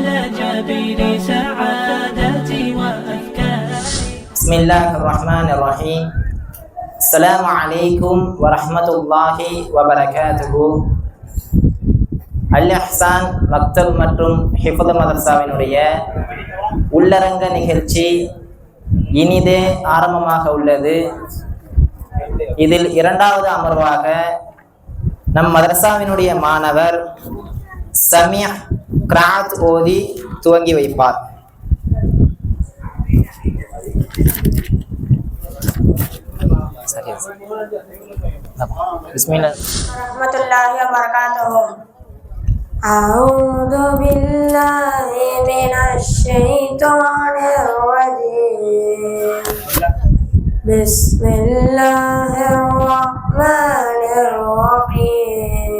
على جبين سعادتي وأفكاري بسم الله الرحمن الرحيم السلام عليكم ورحمة الله وبركاته அல் அஹ்சான் மக்தப் மற்றும் ஹிஃபுத் மதர்சாவினுடைய உள்ளரங்க நிகழ்ச்சி இனிதே ஆரம்பமாக உள்ளது இதில் இரண்டாவது அமர்வாக நம் மதரசாவினுடைய மாணவர் சமியா கிராத் ஓதி துவங்கி வைப்பார் சரி பிஸ்மில்லா ورحمة الله وبركاته أعوذ بالله من الشيطان الرجيم بسم الله الرحمن الرحيم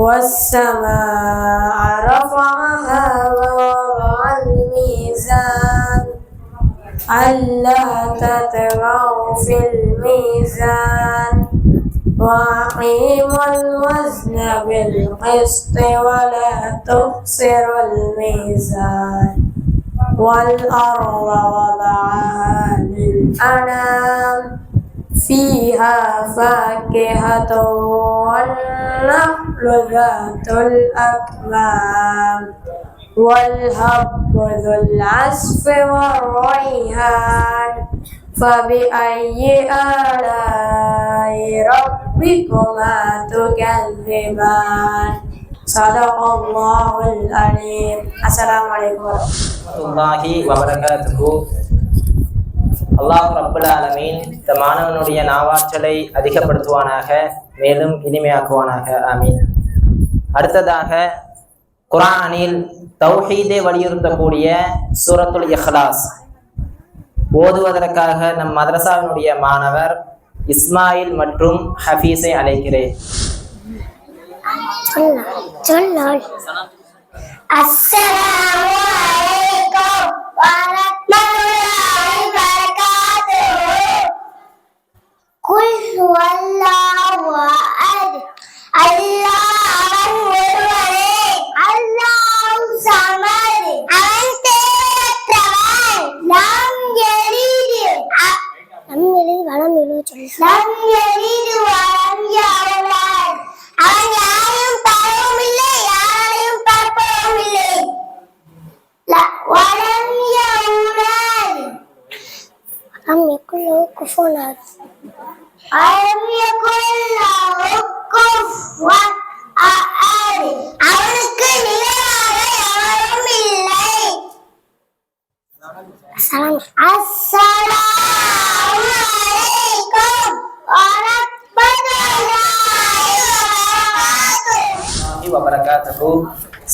والسماء رفعها ووضع الميزان. ألا تطغوا في الميزان. وأقيموا الوزن بالقسط ولا تخسروا الميزان. والأرض وضعها للأنام. فيها فاكهة والنخل ذات الأكمام والهب ذو العصف والريحان فبأي آلاء ربكما تكذبان صدق الله العليم السلام عليكم ورحمة الله வரமத்துல்லாஹி வபரகாத்துஹு அல்லாஹ் ரப்புல் ஆலமீன் இந்த மாணவனுடைய நாவாற்றலை அதிகப்படுத்துவானாக மேலும் இனிமையாக்குவானாக ஆமீன் அடுத்ததாக குர்ஆனில் தௌஹீதை வலியுறுத்தக்கூடிய சூரத்துல் இஹ்லாஸ். ஓதுவதற்காக நம் மதரசாவினுடைய மாணவர் இஸ்மாயில் மற்றும் ஹஃபீஸை அழைக்கிறேன். அஸ்ஸலாமு அலைக்கும் வரஹ்மத்துல்லாஹி வபரகாத்துஹு. குல்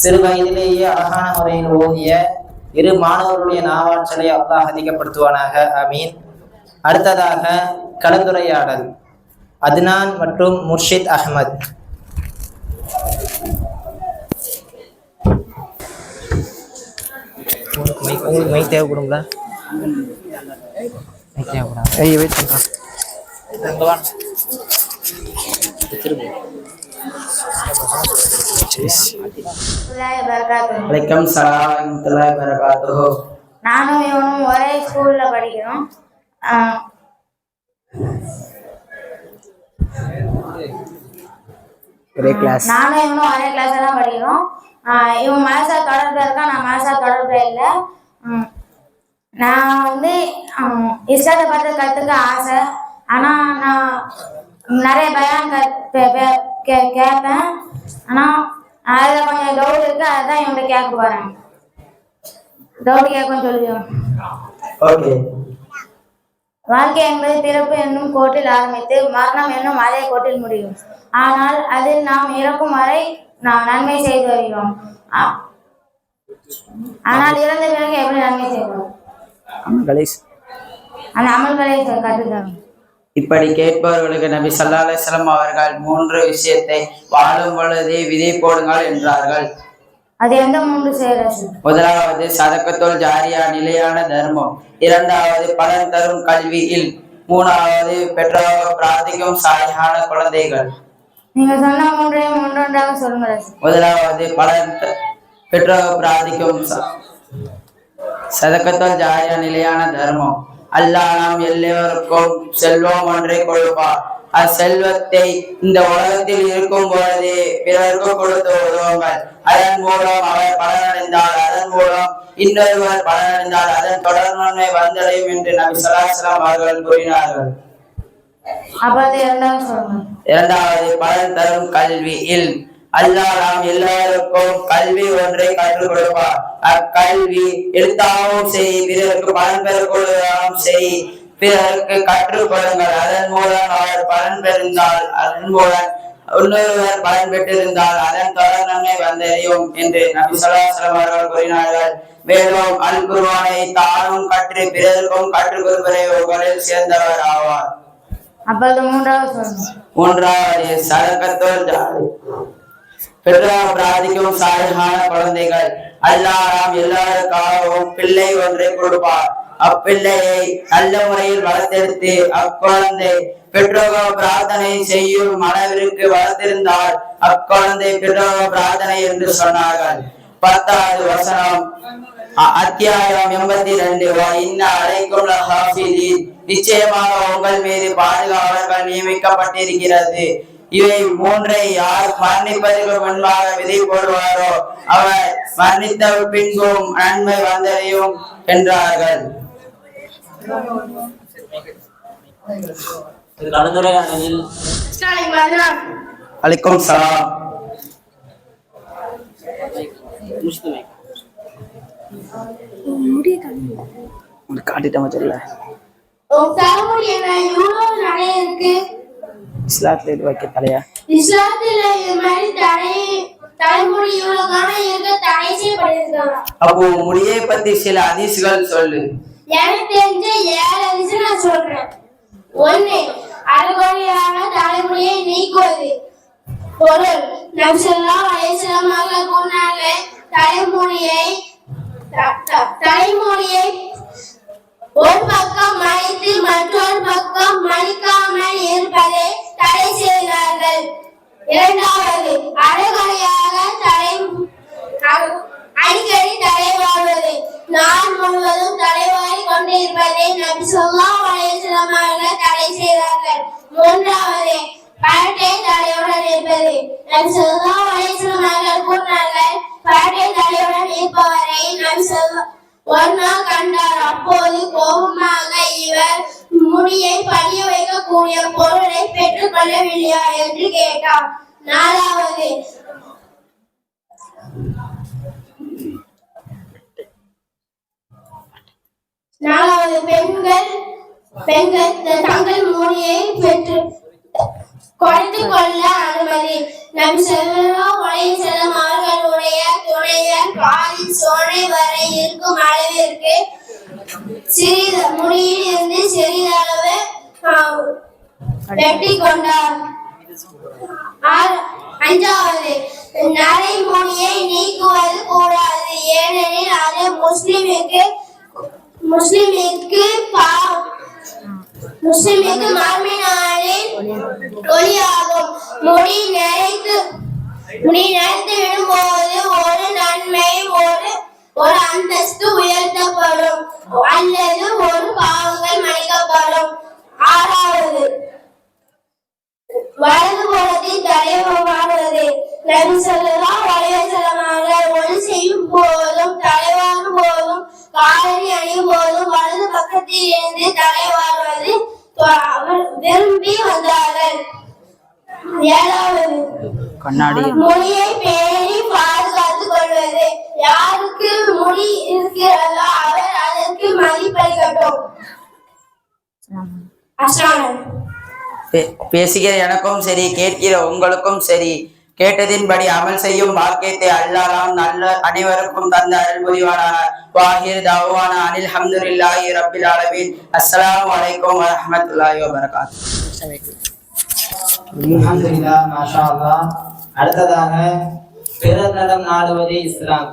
சிறு வயதிலேயே அழகான முறையில் ஓதிய இரு மாணவர்களுடைய நாவாற்றலை அல்லாஹ் அதிகப்படுத்துவானாக. ஆமீன். அடுத்ததாக கலந்துரையாடல். அத்னான் மற்றும் முர்ஷித் அஹ்மத். உங்களுக்கு உங்களுக்கு மைக் தேவைப்படுங்களா? மைக் தேவைப்படாது ஐய் வெயிட் பண்ணுறேன் திரும்ப. சலாம் வரகாத்துஹு நானும் இவனும் ஒரே ஸ்கூல்ல படிக்கிறோம். ஆஹ் ஒரே கிளாஸ் நானும் இவனும் ஒரே கிளாஸ்ல தான் படிக்கிறோம். இவன் மனசா தொடர்பு இருக்கான் நான் மனசா தொடர்பு இல்லை. நான் வந்து இஸ்லாத்தை பார்த்து கற்றுக்க ஆசை. ஆனால் நான் நிறைய பயம் கேட்பேன் ஆனால் அதில் கொஞ்சம் டவுட் இருக்கு அதுதான் இவன்கிட்ட கேட்க போகிறேன் டவுட் கேட்கும் சொல்லுவேன் ஓகே வாழ்க்கை என்பது பிறப்பு என்னும் கோட்டில் ஆரம்பித்து மரணம் என்னும் அதே கோட்டில் முடியும். ஆனால் அதில் நாம் இறக்கும் வரை நாம் நன்மை செய்து வருகிறோம். ஆனால் இறந்த பிறகு எப்படி நன்மை செய்வோம்? அமல்களை அந்த அமல்களை கற்றுத்தரும். இப்படி கேட்பவர்களுக்கு நபி வஸல்லம் அவர்கள் மூன்று விஷயத்தை வாழும் பொழுதே விதை போடுங்கள் என்றார்கள். அது எந்த மூன்று முதலாவது சதக்கத்துல் ஜாரியா நிலையான தர்மம். இரண்டாவது பலன் தரும் கல்வியில். மூணாவது பெற்றோர் பிரார்த்திக்கும் சாலியான குழந்தைகள். நீங்க சொன்ன மூன்றையும் ஒன்றொன்றாக சொல்லுங்கள் முதலாவது பலன் பெற்றோர் பிரார்த்திக்கும் சதக்கத்துல் ஜாரியா நிலையான தர்மம். அல்லாஹ் நாம் எல்லோருக்கும் செல்வம் ஒன்றை கொடுப்பார். அச்செல்வத்தை இந்த உலகத்தில் இருக்கும் பொழுது பிறருக்கு கொடுத்து உதவுங்கள். அதன் மூலம் அவர் பலனடைந்தால் அதன் மூலம் இன்னொருவர் பலனடைந்தால் அதன் தொடர்நன்மை வந்தடையும் என்று நபி சலாசலாம் அவர்கள் கூறினார்கள். இரண்டாவது பலன் தரும் கல்வி இல் அல்லாஹ் நாம் எல்லாருக்கும் கல்வி ஒன்றை கற்றுக் கொடுப்பார். அக்கல்வி எழுத்தாகவும் செய் பிறருக்கு பலன் பெறக்கூடியதாகவும் செய். பிறருக்கு கற்றுக் கொடுங்கள். அதன் மூலம் அவர் பலன் பெறுந்தால் அதன் மூலம் இன்னொருவர் பலன் பெற்றிருந்தால் அதன் தொடர் நன்மை வந்தடையும் என்று நபி சொல்லாசலம் அவர்கள் கூறினார்கள். மேலும் அல் தானும் கற்று பிறருக்கும் கற்றுக் கொடுப்பவர்களில் சேர்ந்தவர் ஆவார். அப்ப அது மூன்றாவது மூன்றாவது சதக்கத்தோல் ஜாரி பெற்றோர் பிரார்த்திக்கும் சாயமான குழந்தைகள். அல்லாராம் எல்லாருக்காகவும் பிள்ளை ஒன்றை கொடுப்பார். அப்பிள்ளையை நல்ல முறையில் வளர்த்தெடுத்து அக்குழந்தை பெற்றோர் பிரார்த்தனை செய்யும் மனவிற்கு வளர்த்திருந்தால் அக்குழந்தை பெற்றோர் பிரார்த்தனை என்று சொன்னார்கள். பத்தாவது வசனம். அத்தியாயம் எண்பத்தி ரெண்டு இன்ன அழைக்கும் நிச்சயமாக உங்கள் மீது பாதுகாவலர்கள் நியமிக்கப்பட்டிருக்கிறது. இவை மூன்றை யார் மரணிப்பதற்கு முன்பாக விதை போடுவாரோ அவர் மரணித்த பின்பும் நன்மை வந்தடையும் என்றார்கள். கலந்துரையாடலில் அலைக்கும் சலாம் முஸ்லிமை உங்களுக்கு இஸ்லாத்துல இது வைக்க தலையா? இஸ்லாத்துல இது மாதிரி தடை தலைமுடி இவ்வளவு காலம் இருக்க தடை செய்யப்பட்டிருக்காங்க. அப்போ முடியை பத்தி சில அதிசுகள் சொல்லு. எனக்கு தெரிஞ்ச ஏழு அதிசயம் நான் சொல்றேன். ஒண்ணு அரைகுறையாக தலைமுடியை நீக்குவது. பொருள் நம்செல்லாம் வயசுலமாக கூறினாங்க தலைமுடியை தலைமுடியை ஒரு பக்கம் இரண்டாவது அரைகுறையாக தலை அடிக்கடி தலைவாழ்வது நான் முழுவதும் தலைவாரி கொண்டிருப்பதை நபி சொல்லா அலைஹி அவர்கள் தடை செய்தார்கள். மூன்றாவது பரட்டை தலையுடன் இருப்பது. நபி சொல்லா அலைஹி அவர்கள் கூறினார்கள் பரட்டை தலையுடன் இருப்பவரை நபி ஸல்லல்லாஹு ஒரு நாள் கண்டார். அப்போது கோபமாக இவர் முடியை பணிய கூடிய பொருளை பெற்றுக் கொள்ளவில்லையா என்று கேட்டார் நாலாவது நாலாவது பெண்கள் பெண்கள் தங்கள் முடியை பெற்று குறைத்துக் கொள்ள அனுமதி. நம் செல்வம் உடைய செல்லும் அவர்களுடைய துணையர் காலின் சோனை வரை இருக்கும் அளவிற்கு சிறிது முடியில் இருந்து சிறிதளவு வெட்டி கொண்டார் ஆறு- அஞ்சாவது நரைமுடியை நீக்குவது கூடாது. ஏனெனில் அது முஸ்லிமுக்கு முஸ்லிமுக்கு பாவம் முஸ்லிமுக்கு மறுமை நாளில் ஒளியாகும். முடி நிறைத்து முடி நிறைத்து விடும்போது ஒரு நன்மை ஒரு ஒரு அந்தஸ்து உயர்த்தப்படும். அல்லது ஒரு பாவங்கள் மன்னிக்கப்படும் ஆறாவது. வலது புறத்தில் தலைவாடுவது நபி வஸல்லம் அவர்கள் ஒளி செய்யும் போதும் தலைவாரும் போதும் காலணி அணியும் போதும் வலது பக்கத்தில் இருந்து தலைவாடுவது அவர் விரும்பி வந்தார்கள். ஏழாவது. கண்ணாடி. முடியை பேணி பாதுகாத்துக் கொள்வது. யாருக்கு முடி இருக்கிறதோ அவர் அதற்கு மதிப்பளிக்கட்டும். பேசுகிற எனக்கும் சரி கேட்கிற உங்களுக்கும் சரி கேட்டதின்படி அமல் செய்யும் பாக்கியத்தை அல்லாலாம் நல்ல அனைவருக்கும் தந்த அருள் புரிவானாக. வாஹிர் தவான அனில் ஹம்துலில்லாஹி ரப்பில் ஆலமீன். அஸ்ஸலாமு அலைக்கும் வரஹ்மத்துல்லாஹி வபரகாத்துஹு அல்ஹம்துலில்லாஹ் மாஷா அல்லாஹ் அடுத்ததாக பிறர் நலம் நாடுவதே இஸ்லாம்.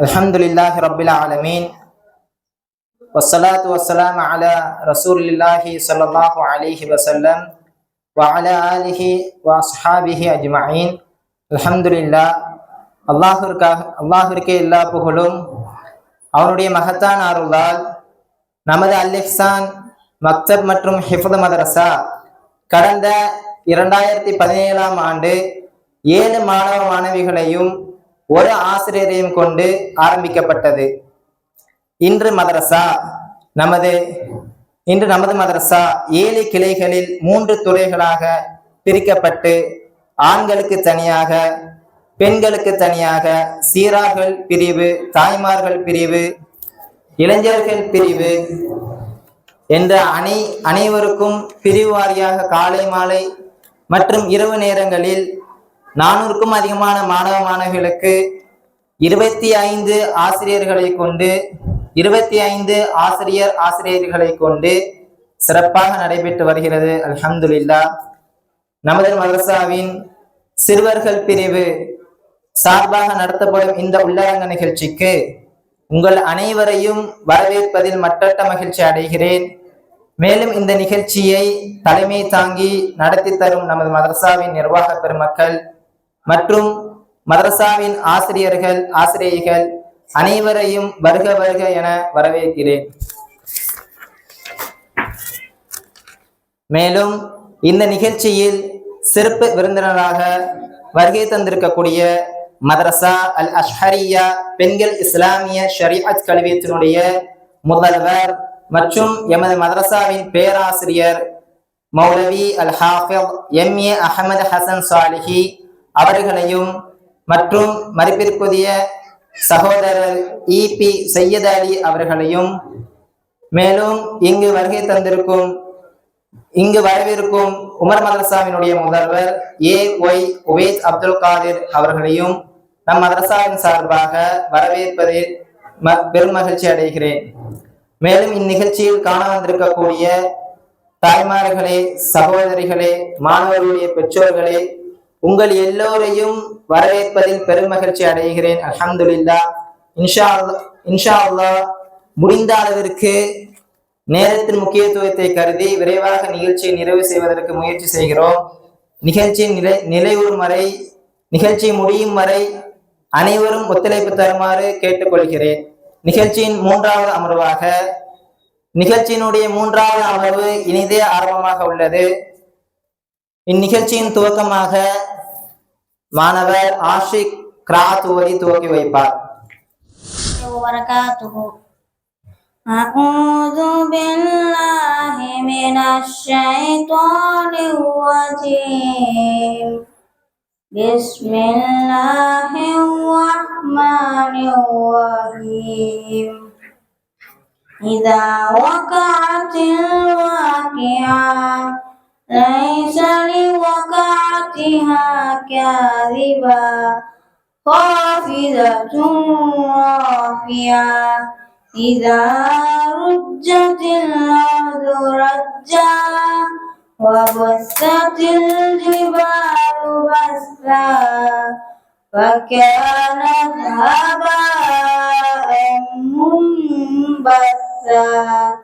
الحمد لله رب العالمين والصلاة والسلام على رسول الله صلى الله عليه وسلم وعلى آله وأصحابه أجمعين الحمد لله அல்லாஹிற்காக அல்லாஹிற்கே எல்லா புகழும் அவருடைய மகத்தான அருளால் நமது அல்லிஹ்சான் மக்தப் மற்றும் ஹிஃபது மதரசா கடந்த இரண்டாயிரத்தி பதினேழாம் ஆண்டு ஏழு மாணவ மாணவிகளையும் ஒரு ஆசிரியரையும் கொண்டு ஆரம்பிக்கப்பட்டது. இன்று மதரசா. நமது இன்று நமது மதரசா ஏழு கிளைகளில் மூன்று துறைகளாக பிரிக்கப்பட்டு ஆண்களுக்கு தனியாக பெண்களுக்கு தனியாக சீரார்கள் பிரிவு தாய்மார்கள் பிரிவு இளைஞர்கள் பிரிவு என்ற அனை அனைவருக்கும் பிரிவு வாரியாக காலை மாலை மற்றும் இரவு நேரங்களில் நானூறுக்கும் அதிகமான மாணவ மாணவிகளுக்கு இருபத்தி ஐந்து ஆசிரியர்களை கொண்டு இருபத்தி ஐந்து ஆசிரியர் ஆசிரியர்களை கொண்டு சிறப்பாக நடைபெற்று வருகிறது. அல்ஹம்துலில்லாஹ் நமது மதரசாவின் சிறுவர்கள் பிரிவு சார்பாக நடத்தப்படும் இந்த உள்ளரங்க நிகழ்ச்சிக்கு உங்கள் அனைவரையும் வரவேற்பதில் மட்டற்ற மகிழ்ச்சி அடைகிறேன். மேலும் இந்த நிகழ்ச்சியை தலைமை தாங்கி நடத்தி தரும் நமது மதரசாவின் நிர்வாக பெருமக்கள் மற்றும் மதரசாவின் ஆசிரியர்கள் ஆசிரியைகள் அனைவரையும் வருக வருக என வரவேற்கிறேன். மேலும் இந்த நிகழ்ச்சியில் சிறப்பு விருந்தினராக வருகை தந்திருக்கக்கூடிய மதரசா அல் அஷ்ஹரியா பெண்கள் இஸ்லாமிய ஷரீஅத் கல்வியத்தினுடைய முதல்வர் மற்றும் எமது மதரசாவின் பேராசிரியர் மௌலவி அல் ஹாஃபித் எம் ஏ அகமது ஹசன் சாலிஹி அவர்களையும் மற்றும் மதிப்பிற்குரிய சகோதரர் இபி சையத் அலி அவர்களையும் மேலும் இங்கு வருகை தந்திருக்கும் இங்கு வரவிருக்கும் உமர் மதரசாவினுடைய முதல்வர் ஏ. ஒய். உவேத் அப்துல் காதிர் அவர்களையும் நம் மதரசாவின் சார்பாக வரவேற்பதில் ம- பெரும் மகிழ்ச்சி அடைகிறேன். மேலும் இந்நிகழ்ச்சியில் காண வந்திருக்கக்கூடிய தாய்மார்களே சகோதரிகளே மாணவர்களுடைய பெற்றோர்களே உங்கள் எல்லோரையும் வரவேற்பதில் பெரும் மகிழ்ச்சி அடைகிறேன். அல்ஹம்துலில்லாஹ் இன்ஷா இன்ஷா அல்லாஹ் முடிந்த அளவிற்கு நேரத்தின் முக்கியத்துவத்தை கருதி விரைவாக நிகழ்ச்சியை நிறைவு செய்வதற்கு முயற்சி செய்கிறோம். நிகழ்ச்சியின் நிலை நிலைவுறும் வரை நிகழ்ச்சி முடியும் வரை அனைவரும் ஒத்துழைப்பு தருமாறு கேட்டுக்கொள்கிறேன். நிகழ்ச்சியின் மூன்றாவது அமர்வாக நிகழ்ச்சியினுடைய மூன்றாவது அமர்வு இனிதே ஆரம்பமாக உள்ளது. இந்நிகழ்ச்சியின் துவக்கமாக மாணவர் ஆஷிக் கிராத் ஓதி துவக்கி வைப்பார் وبركاته أعوذ بالله من الشيطان الرجيم بسم الله الرحمن الرحيم إذا وقعت الواقعة ليس لوقعتها كاذبة خافضة رافعة إذا رجت الأرض رجا وبست الجبال بسا فكانت هباء منبثا فكنت-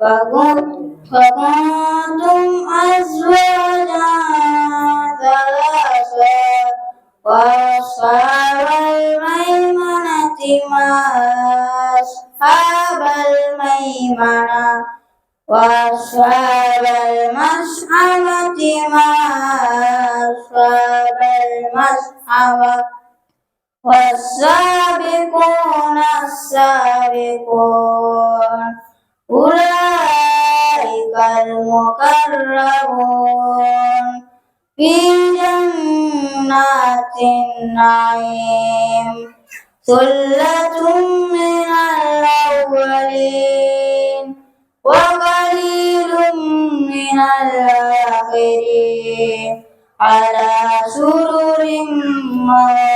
فكنتم أزواجا ثلاثا وأصحاب الميمنة ما أصحاب الميمنة وأصحاب المشأمة ما أصحاب المشأمة والسابقون السابقون أولئك المكرمون في جنات النعيم. ثلة من الأولين وقليل من الآخرين على سرر موضونة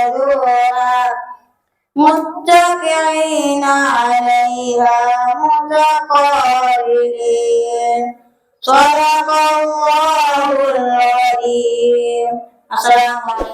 متكئين عليها متقابلين صدق الله العظيم السلام عليكم